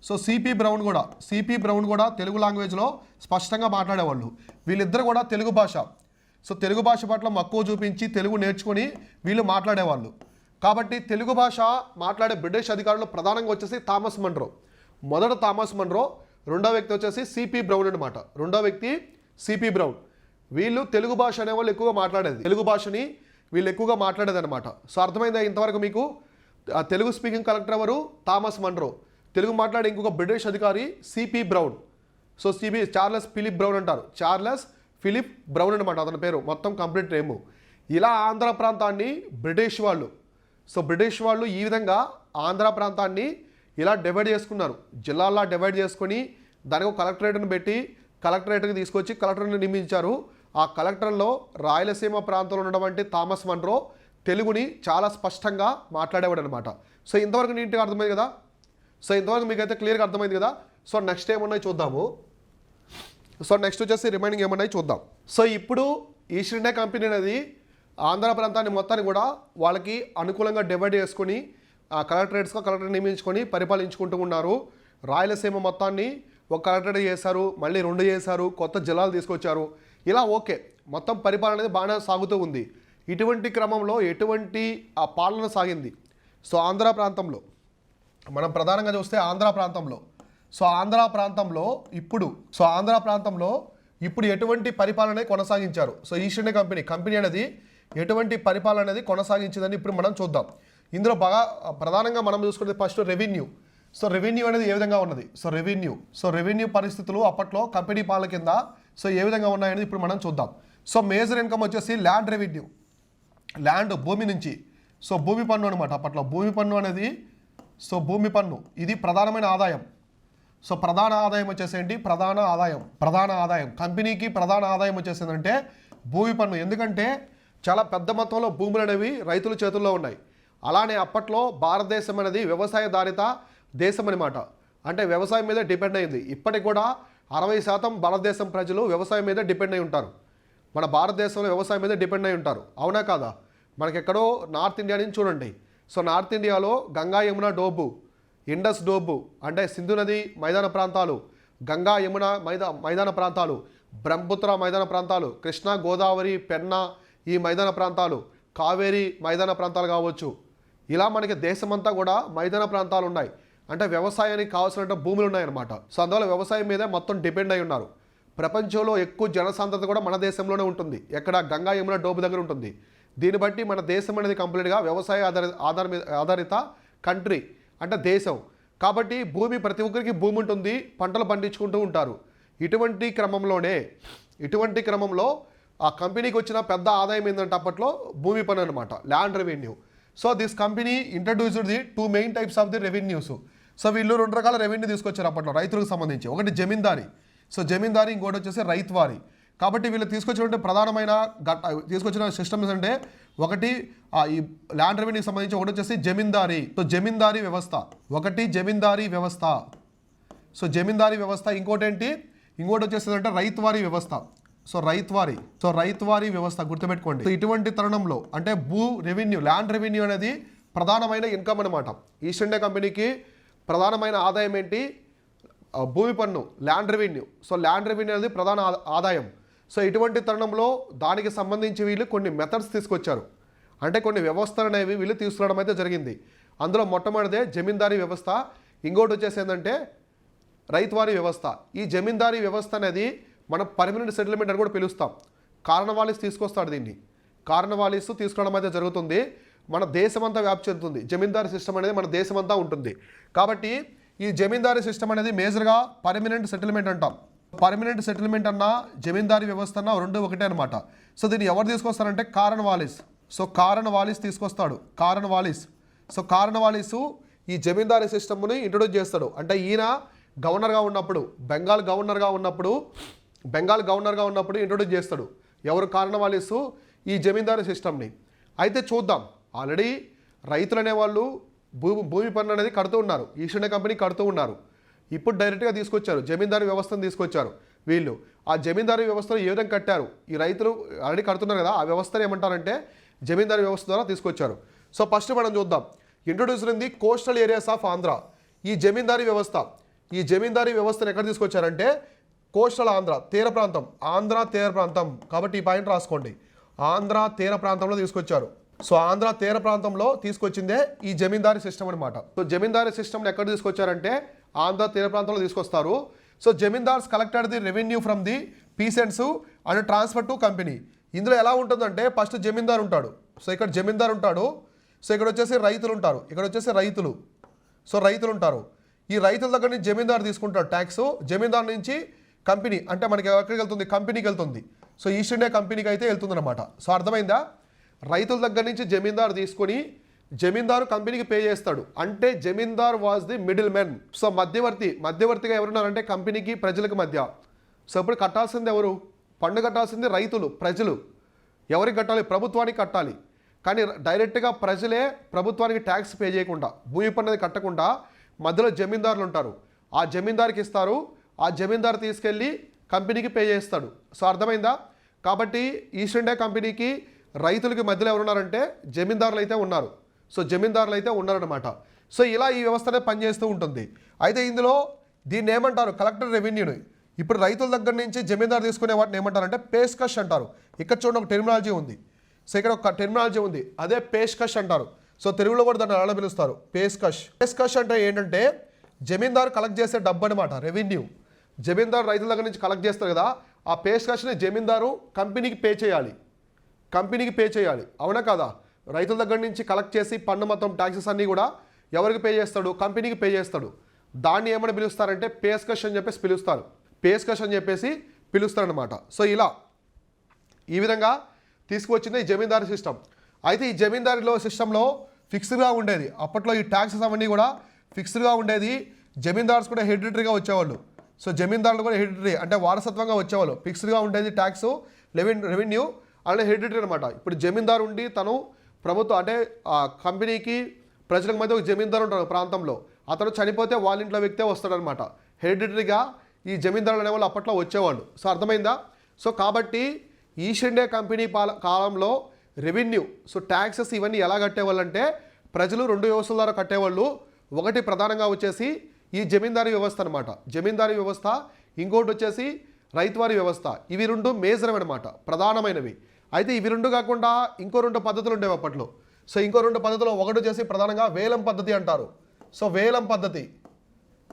So C P Brown కూడా సిపి బ్రౌన్ కూడా తెలుగు లాంగ్వేజ్లో స్పష్టంగా మాట్లాడేవాళ్ళు. వీళ్ళిద్దరు కూడా తెలుగు భాష. సో తెలుగు భాష పట్ల మక్కువ చూపించి తెలుగు నేర్చుకొని వీళ్ళు మాట్లాడేవాళ్ళు. కాబట్టి తెలుగు భాష మాట్లాడే బ్రిటిష్ అధికారులు ప్రధానంగా వచ్చేసి థామస్ మన్రో. మొదట థామస్ మన్రో రెండో వ్యక్తి వచ్చేసి సిపి బ్రౌన్ అనమాట రెండో వ్యక్తి సిపి బ్రౌన్ వీళ్ళు తెలుగు భాష అనేవాళ్ళు ఎక్కువగా మాట్లాడేది. తెలుగు భాషని వీళ్ళు ఎక్కువగా మాట్లాడేది అనమాట సో అర్థమైందా ఇంతవరకు మీకు? తెలుగు స్పీకింగ్ కలెక్టర్ ఎవరు? Thomas Munro. తెలుగు మాట్లాడే ఇంకొక బ్రిటిష్ అధికారి C P Brown so C B Charles Philip Brown అంటారు. చార్లెస్ ఫిలిప్ బ్రౌన్ అనమాట అతని పేరు. మొత్తం కంప్లీట్ నేము. ఇలా ఆంధ్ర ప్రాంతాన్ని బ్రిటిష్ వాళ్ళు సో బ్రిటిష్ వాళ్ళు ఈ విధంగా ఆంధ్ర ప్రాంతాన్ని ఇలా డివైడ్ చేసుకున్నారు. జిల్లాల్లో డివైడ్ చేసుకొని దానికి ఒక కలెక్టరేట్ను పెట్టి కలెక్టరేట్కి తీసుకొచ్చి కలెక్టర్ని నియమించారు. ఆ కలెక్టర్లో రాయలసీమ ప్రాంతంలో ఉన్నటువంటి థామస్ మన్రో తెలుగుని చాలా స్పష్టంగా మాట్లాడేవాడు అనమాట సో ఇంతవరకు నీట్గా అర్థమైంది కదా? సో ఇంతవరకు మీకైతే క్లియర్గా అర్థమైంది కదా? సో నెక్స్ట్ ఏమున్నాయి చూద్దాము. సో నెక్స్ట్ వచ్చేసి రిమైనింగ్ ఏమన్నాయి చూద్దాం. సో ఇప్పుడు ఈస్ట్ ఇండియా కంపెనీ అనేది ఆంధ్ర ప్రాంతాన్ని మొత్తాన్ని కూడా వాళ్ళకి అనుకూలంగా డివైడ్ చేసుకొని ఆ కలెక్టరేట్స్గా కలెక్టర్ నియమించుకొని పరిపాలించుకుంటూ ఉన్నారు. రాయలసీమ మొత్తాన్ని ఒక కలెక్టరేట్ చేశారు మళ్ళీ రెండు చేశారు కొత్త జిల్లాలు తీసుకొచ్చారు. ఇలా ఓకే మొత్తం పరిపాలన అనేది బాగానే సాగుతూ ఉంది. ఇటువంటి క్రమంలో ఎటువంటి ఆ పాలన సాగింది? సో ఆంధ్ర ప్రాంతంలో మనం ప్రధానంగా చూస్తే ఆంధ్ర ప్రాంతంలో. సో ఆంధ్ర ప్రాంతంలో ఇప్పుడు సో ఆంధ్ర ప్రాంతంలో ఇప్పుడు ఎటువంటి పరిపాలన కొనసాగించారు? So East India company company అనేది ఎటువంటి పరిపాలన అనేది కొనసాగించిందని ఇప్పుడు మనం చూద్దాం. ఇందులో బాగా ప్రధానంగా మనం చూసుకునేది ఫస్ట్ రెవెన్యూ సో రెవెన్యూ అనేది ఏ విధంగా ఉన్నది? సో రెవెన్యూ సో రెవెన్యూ పరిస్థితులు అప్పట్లో కంపెనీ పాల కింద సో ఏ విధంగా ఉన్నాయనేది ఇప్పుడు మనం చూద్దాం. సో మేజర్ ఇన్కమ్ వచ్చేసి ల్యాండ్ రెవెన్యూ ల్యాండ్ భూమి నుంచి. సో భూమి పన్ను అనమాట అప్పట్లో. భూమి పన్ను అనేది సో భూమి పన్ను. ఇది ప్రధానమైన ఆదాయం. సో ప్రధాన ఆదాయం వచ్చేసేంటి ప్రధాన ఆదాయం. ప్రధాన ఆదాయం. కంపెనీకి ప్రధాన ఆదాయం వచ్చేసిందంటే భూమి పన్ను. ఎందుకంటే చాలా పెద్ద మొత్తంలో భూములు అనేవి రైతుల చేతుల్లో ఉన్నాయి. అలానే అప్పట్లో భారతదేశం అనేది వ్యవసాయధారిత దేశం అనమాట అంటే వ్యవసాయం మీద డిపెండ్ అయింది. ఇప్పటికి కూడా అరవై శాతం భారతదేశం ప్రజలు వ్యవసాయం మీద డిపెండ్ అయి ఉంటారు. మన భారతదేశంలో వ్యవసాయం మీద డిపెండ్ అయి ఉంటారు. అవునా కాదా? మనకెక్కడో నార్త్ ఇండియా నుంచి చూడండి. సో నార్త్ ఇండియాలో గంగా యమున డోబు ఇండస్ డోబు అంటే సింధు నది మైదాన ప్రాంతాలు గంగా యమున మైదా మైదాన ప్రాంతాలు బ్రహ్మపుత్ర మైదాన ప్రాంతాలు కృష్ణా గోదావరి పెన్నా ఈ మైదాన ప్రాంతాలు కావేరి మైదాన ప్రాంతాలు కావచ్చు. ఇలా మనకి దేశమంతా కూడా మైదాన ప్రాంతాలు ఉన్నాయి. అంటే వ్యవసాయానికి కావాల్సిన భూములు ఉన్నాయన్నమాట. సో అందువల్ల వ్యవసాయం మీదే మొత్తం డిపెండ్ అయి ఉన్నారు. ప్రపంచంలో ఎక్కువ జనసాంద్రత కూడా మన దేశంలోనే ఉంటుంది. ఎక్కడ గంగా యమున డోబు దగ్గర ఉంటుంది. దీన్ని బట్టి మన దేశం అనేది కంప్లీట్గా వ్యవసాయ ఆధారి ఆధార మీద ఆధారిత కంట్రీ అంటే దేశం. కాబట్టి భూమి ప్రతి ఒక్కరికి భూమి ఉంటుంది. పంటలు పండించుకుంటూ ఉంటారు. ఇటువంటి క్రమంలోనే ఇటువంటి క్రమంలో ఆ కంపెనీకి వచ్చిన పెద్ద ఆదాయం ఏంటంటే అప్పట్లో భూమి పన్ను అనమాట land revenue. So this company introduced the two main types of the revenues. So వీళ్ళు రెండు రకాల రెవెన్యూ తీసుకొచ్చారు అప్పట్లో రైతులకు సంబంధించి. ఒకటి జమీందారీ. సో జమీందారీ ఇంకోటి వచ్చేసి రైతువారి. కాబట్టి వీళ్ళు తీసుకొచ్చినటువంటి ప్రధానమైన తీసుకొచ్చిన సిస్టమ్స్ అంటే ఒకటి ఈ ల్యాండ్ రెవెన్యూకి సంబంధించి ఒకటి వచ్చేసి జమీందారీ. సో జమీందారీ వ్యవస్థ. ఒకటి జమీందారీ వ్యవస్థ. సో జమీందారీ వ్యవస్థ ఇంకోటి ఏంటి ఇంకోటి వచ్చేసిందంటే రైతువారీ వ్యవస్థ. సో రైతువారీ. సో రైతువారీ వ్యవస్థ గుర్తుపెట్టుకోండి. సో ఇటువంటి తరుణంలో అంటే భూ రెవెన్యూ ల్యాండ్ రెవెన్యూ అనేది ప్రధానమైన ఇన్కమ్ అనమాట ఈస్ట్ ఇండియా కంపెనీకి ప్రధానమైన ఆదాయం ఏంటి? భూమి పన్ను land revenue so land revenue అనేది ప్రధాన ఆదాయం. సో ఇటువంటి తరుణంలో దానికి సంబంధించి వీళ్ళు కొన్ని మెథడ్స్ తీసుకొచ్చారు. అంటే కొన్ని వ్యవస్థలు అనేవి వీళ్ళు తీసుకురావడం అయితే జరిగింది. అందులో మొట్టమొదటిదే జమీందారీ వ్యవస్థ. ఇంకోటి వచ్చేసి ఏంటంటే రైతువారీ వ్యవస్థ. ఈ జమీందారీ వ్యవస్థ అనేది మనం పర్మనెంట్ సెటిల్మెంట్ అని కూడా పిలుస్తాం. కారణవాలిస్ తీసుకొస్తాడు దీన్ని. కారణవాలిస్ తీసుకురావడం అయితే జరుగుతుంది. మన దేశమంతా వ్యాప్తి చెందుతుంది. జమీందారీ సిస్టమ్ అనేది మన దేశమంతా ఉంటుంది. కాబట్టి ఈ జమీందారీ సిస్టమ్ అనేది మేజర్గా పర్మనెంట్ సెటిల్మెంట్ అంటాం. పర్మనెంట్ సెటిల్మెంట్ అన్న జమీందారీ వ్యవస్థ అన్న రెండు ఒకటే అనమాట సో దీన్ని ఎవరు తీసుకొస్తారంటే కారణ వాలిస్. సో కారణ వాలిస్ తీసుకొస్తాడు. కారణ వాలిస్. సో కారణ వాలిసు ఈ జమీందారీ సిస్టమ్ని ఇంట్రొడ్యూస్ చేస్తాడు. అంటే ఈయన గవర్నర్గా ఉన్నప్పుడు బెంగాల్ గవర్నర్గా ఉన్నప్పుడు బెంగాల్ గవర్నర్గా ఉన్నప్పుడు ఇంట్రొడ్యూస్ చేస్తాడు. ఎవరు కారణ వాలిసు? ఈ జమీందారీ సిస్టమ్ని అయితే చూద్దాం. ఆల్రెడీ రైతులు అనేవాళ్ళు భూమి భూమి పన్ను అనేది కడుతూ ఉన్నారు. ఈస్ట్ కంపెనీ కడుతూ ఉన్నారు. ఇప్పుడు డైరెక్ట్గా తీసుకొచ్చారు. జమీందారు వ్యవస్థను తీసుకొచ్చారు. వీళ్ళు ఆ జమీందారు వ్యవస్థను ఏ విధంగా కట్టారు? ఈ రైతులు ఆల్రెడీ కడుతున్నారు కదా ఆ వ్యవస్థను ఏమంటారంటే జమీందారు వ్యవస్థ ద్వారా తీసుకొచ్చారు. సో ఫస్ట్ మనం చూద్దాం. ఇంట్రొడ్యూస్ అయింది కోస్టల్ ఏరియాస్ ఆఫ్ ఆంధ్ర. ఈ జమీందారీ వ్యవస్థ ఈ జమీందారీ వ్యవస్థను ఎక్కడ తీసుకొచ్చారంటే కోస్టల్ ఆంధ్ర తీర ప్రాంతం ఆంధ్ర తీర ప్రాంతం. కాబట్టి ఈ పాయింట్ రాసుకోండి. ఆంధ్ర తీర ప్రాంతంలో తీసుకొచ్చారు. సో ఆంధ్ర తీర ప్రాంతంలో తీసుకొచ్చిందే ఈ జమీందారీ సిస్టమ్ అనమాట సో జమీందారీ సిస్టమ్ని ఎక్కడ తీసుకొచ్చారంటే ఆంధ్ర తీర ప్రాంతంలో తీసుకొస్తారు. So zamindars collected the revenue from the peasants and transfer to company. ఇందులో ఎలా ఉంటుందంటే ఫస్ట్ జమీందార్ ఉంటాడు. సో ఇక్కడ జమీందార్ ఉంటాడు. సో ఇక్కడ వచ్చేసి రైతులు ఉంటారు. ఇక్కడ వచ్చేసి రైతులు. సో రైతులు ఉంటారు. ఈ రైతుల దగ్గర నుంచి జమీందారు తీసుకుంటాడు ట్యాక్స్. జమీందార్ నుంచి కంపెనీ అంటే మనకి ఎక్కడికి వెళ్తుంది? కంపెనీకి వెళ్తుంది. సో ఈస్ట్ ఇండియా కంపెనీకి అయితే వెళ్తుందన్నమాట. సో అర్థమైందా? రైతుల దగ్గర నుంచి జమీందారు తీసుకొని జమీందారు కంపెనీకి పే చేస్తాడు. అంటే zamindar was the middle men so మధ్యవర్తి మధ్యవర్తిగా ఎవరున్నారంటే కంపెనీకి ప్రజలకు మధ్య. సో ఇప్పుడు కట్టాల్సింది ఎవరు? పన్ను కట్టాల్సింది రైతులు ప్రజలు. ఎవరికి కట్టాలి? ప్రభుత్వానికి కట్టాలి. కానీ డైరెక్ట్గా ప్రజలే ప్రభుత్వానికి ట్యాక్స్ పే చేయకుండా భూమి పన్ను అనేది కట్టకుండా మధ్యలో జమీందారులు ఉంటారు. ఆ జమీందారికి ఇస్తారు. ఆ జమీందారు తీసుకెళ్ళి కంపెనీకి పే చేస్తాడు. సో అర్థమైందా? కాబట్టి ఈస్ట్ ఇండియా కంపెనీకి రైతులకి మధ్యలో ఎవరున్నారంటే జమీందారులు అయితే ఉన్నారు. సో జమీందారులు అయితే ఉన్నారనమాట సో ఇలా ఈ వ్యవస్థనే పనిచేస్తూ ఉంటుంది. అయితే ఇందులో దీన్ని ఏమంటారు? కలెక్టర్ రెవెన్యూని. ఇప్పుడు రైతుల దగ్గర నుంచి జమీందారు తీసుకునే వాటిని ఏమంటారంటే పేస్కష్ అంటారు. ఇక్కడ చూడండి ఒక టెర్మినాలజీ ఉంది. సో ఇక్కడ ఒక టెర్మినాలజీ ఉంది. అదే పేస్కష్ అంటారు. సో తెలుగులో కూడా దాన్ని అలా పిలుస్తారు? పేస్కష్ పేస్కష్ అంటే ఏంటంటే జమీందారు కలెక్ట్ చేసే డబ్బు అనమాట రెవెన్యూ. జమీందారు రైతుల దగ్గర నుంచి కలెక్ట్ చేస్తారు కదా ఆ పేస్కష్ని జమీందారు కంపెనీకి పే చేయాలి. కంపెనీకి పే చేయాలి. అవునా కదా? రైతుల దగ్గర నుంచి కలెక్ట్ చేసి పన్ను మొత్తం ట్యాక్సెస్ అన్నీ కూడా ఎవరికి పే చేస్తాడు? కంపెనీకి పే చేస్తాడు. దాన్ని ఏమని పిలుస్తారంటే పేస్కష్ అని చెప్పేసి పిలుస్తారు. పేస్కష్ అని చెప్పేసి పిలుస్తారనమాట సో ఇలా ఈ విధంగా తీసుకువచ్చింది ఈ జమీందారీ సిస్టమ్ అయితే ఈ జమీందారీలో సిస్టంలో ఫిక్స్డ్గా ఉండేది. అప్పట్లో ఈ ట్యాక్సెస్ అవన్నీ కూడా ఫిక్స్డ్గా ఉండేది. జమీందార్స్ కూడా హెరిడిటరీగా వచ్చేవాళ్ళు. సో జమీందారులు కూడా హెరిడిటరీ అంటే వారసత్వంగా వచ్చేవాళ్ళు. ఫిక్స్డ్గా ఉండేది ట్యాక్స్ లెవెన్ రెవెన్యూ అలానే హెరిడిటరీ అనమాట ఇప్పుడు జమీందారు ఉండి తను ప్రభుత్వం అంటే ఆ కంపెనీకి ప్రజలకు మధ్య ఒక జమీందారు ఉంటారు ప్రాంతంలో. అతను చనిపోతే వాళ్ళ ఇంట్లో వ్యక్తే వస్తాడనమాట హెరిడిటరీగా ఈ జమీందారులు అనేవాళ్ళు అప్పట్లో వచ్చేవాళ్ళు. సో అర్థమైందా? సో కాబట్టి ఈస్ట్ ఇండియా కంపెనీ పాల కాలంలో రెవెన్యూ సో ట్యాక్సెస్ ఇవన్నీ ఎలా కట్టేవాళ్ళు అంటే ప్రజలు రెండు వ్యవస్థల ద్వారా కట్టేవాళ్ళు. ఒకటి ప్రధానంగా వచ్చేసి ఈ జమీందారీ వ్యవస్థ అనమాట జమీందారీ వ్యవస్థ ఇంకోటి వచ్చేసి రైతువారి వ్యవస్థ. ఇవి రెండు మేజర్ అనమాట ప్రధానమైనవి. అయితే ఇవి రెండు కాకుండా ఇంకో రెండు పద్ధతులు ఉండేవి అప్పట్లో. సో ఇంకో రెండు పద్ధతులు ఒకటి చేసి ప్రధానంగా వేలం పద్ధతి అంటారు. సో వేలం పద్ధతి.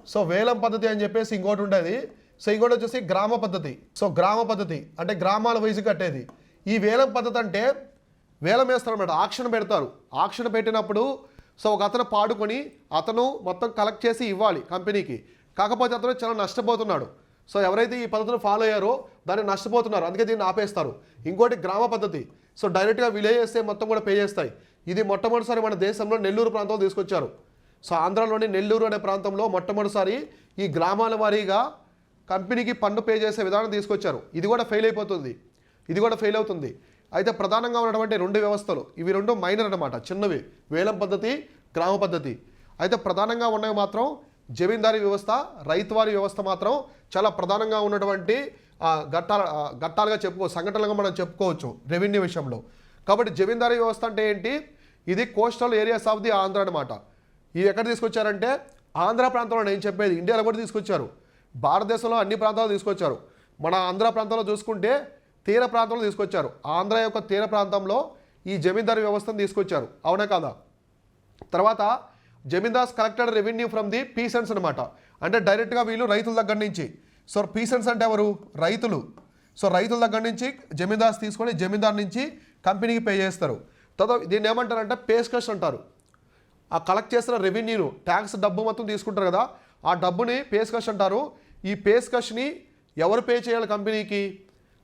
సో వేలం పద్ధతి అని చెప్పేసి ఇంకోటి ఉండేది. సో ఇంకోటి వచ్చేసి గ్రామ పద్ధతి. సో గ్రామ పద్ధతి అంటే గ్రామాల వయసు కట్టేది. ఈ వేలం పద్ధతి అంటే వేలం వేస్తారు అన్నమాట. ఆక్షన్ పెడతారు. ఆక్షన్ పెట్టినప్పుడు సో ఒక అతను పాడుకొని అతను మొత్తం కలెక్ట్ చేసి ఇవ్వాలి కంపెనీకి. కాకపోతే అతను చాలా నష్టపోతున్నాడు. సో ఎవరైతే ఈ పద్ధతిని ఫాలో అయ్యారో దాన్ని నష్టపోతున్నారు. అందుకే దీన్ని ఆపేస్తారు. ఇంకోటి గ్రామ పద్ధతి. సో డైరెక్ట్గా విలేజెస్ మొత్తం కూడా పే చేస్తాయి. ఇది మొట్టమొదటిసారి మన దేశంలో నెల్లూరు ప్రాంతం తీసుకొచ్చారు. సో ఆంధ్రాలోని నెల్లూరు అనే ప్రాంతంలో మొట్టమొదటిసారి ఈ గ్రామాల వారీగా కంపెనీకి పన్ను పే చేసే విధానం తీసుకొచ్చారు. ఇది కూడా ఫెయిల్ అయిపోతుంది. ఇది కూడా ఫెయిల్ అవుతుంది. అయితే ప్రధానంగా ఉన్నటువంటి రెండు వ్యవస్థలు. ఇవి రెండు మైనర్ అనమాట చిన్నవి. వేలం పద్ధతి గ్రామ పద్ధతి. అయితే ప్రధానంగా ఉన్నవి మాత్రం జమీందారీ వ్యవస్థ రైతువారి వ్యవస్థ మాత్రం చాలా ప్రధానంగా ఉన్నటువంటి ఘట్టాల ఘట్టాలుగా చెప్పుకో సంఘటనలుగా మనం చెప్పుకోవచ్చు రెవెన్యూ విషయంలో. కాబట్టి జమీందారీ వ్యవస్థ అంటే ఏంటి? ఇది coastal areas of the Andhra అనమాట ఇవి ఎక్కడ తీసుకొచ్చారంటే ఆంధ్ర ప్రాంతంలో నేను చెప్పేది ఇండియాలో కూడా తీసుకొచ్చారు. భారతదేశంలో అన్ని ప్రాంతాలు తీసుకొచ్చారు. మన ఆంధ్ర ప్రాంతంలో చూసుకుంటే తీర ప్రాంతంలో తీసుకొచ్చారు. ఆంధ్ర యొక్క తీర ప్రాంతంలో ఈ జమీందారీ వ్యవస్థను తీసుకొచ్చారు. అవునా కాదా? తర్వాత zamindars collected revenue from the peasants అనమాట అంటే డైరెక్ట్గా వీళ్ళు రైతుల దగ్గర నుంచి. సో పీసెన్స్ అంటే ఎవరు? రైతులు. సో రైతుల దగ్గర నుంచి జమీందార్స్ తీసుకొని జమీందార్ నుంచి కంపెనీకి పే చేస్తారు. తర్వాత దీన్ని ఏమంటారంటే పేస్కష్ అంటారు. ఆ కలెక్ట్ చేసిన రెవెన్యూను ట్యాక్స్ డబ్బు మొత్తం తీసుకుంటారు కదా ఆ డబ్బుని పేస్కష్ అంటారు. ఈ పేస్కష్ని ఎవరు పే చేయాలి కంపెనీకి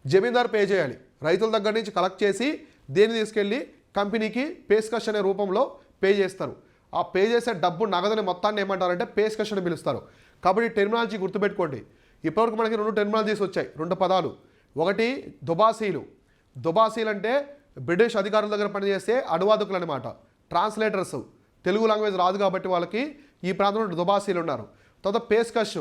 జమీందార్ పే చేయాలి. రైతుల దగ్గర నుంచి కలెక్ట్ చేసి దేన్ని తీసుకెళ్ళి కంపెనీకి పేస్కష్ అనే రూపంలో పే చేస్తారు. ఆ పే చేసే డబ్బు నగదుని మొత్తాన్ని ఏమంటారంటే పేస్కష్ అని పిలుస్తారు. కాబట్టి టెర్మినాలజీ గుర్తుపెట్టుకోండి. ఇప్పటివరకు మనకి రెండు టెర్మినాలజీస్ వచ్చాయి. రెండు పదాలు. ఒకటి దుబాసీలు. దుబాసీలు అంటే బ్రిటిష్ అధికారుల దగ్గర పనిచేసే అనువాదకులు అనమాట ట్రాన్స్లేటర్స్. తెలుగు లాంగ్వేజ్ రాదు కాబట్టి వాళ్ళకి ఈ ప్రాంతంలో దుబాసీలు ఉన్నారు. తర్వాత పేస్కష్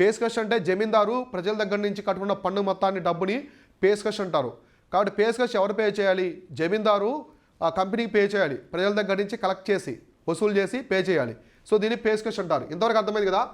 పేస్కష్ అంటే జమీందారు ప్రజల దగ్గర నుంచి కట్టుకున్న పన్ను మొత్తాన్ని డబ్బుని పేస్కష్ అంటారు. కాబట్టి పేస్కష్ ఎవరు పే చేయాలి? జమీందారు ఆ కంపెనీకి పే చేయాలి. ప్రజల దగ్గర నుంచి కలెక్ట్ చేసి. వసూలు చేసి పే చేయాలి. సో దీన్ని పేస్కష్ అంటారు. ఇంతవరకు అర్థమైంది కదా?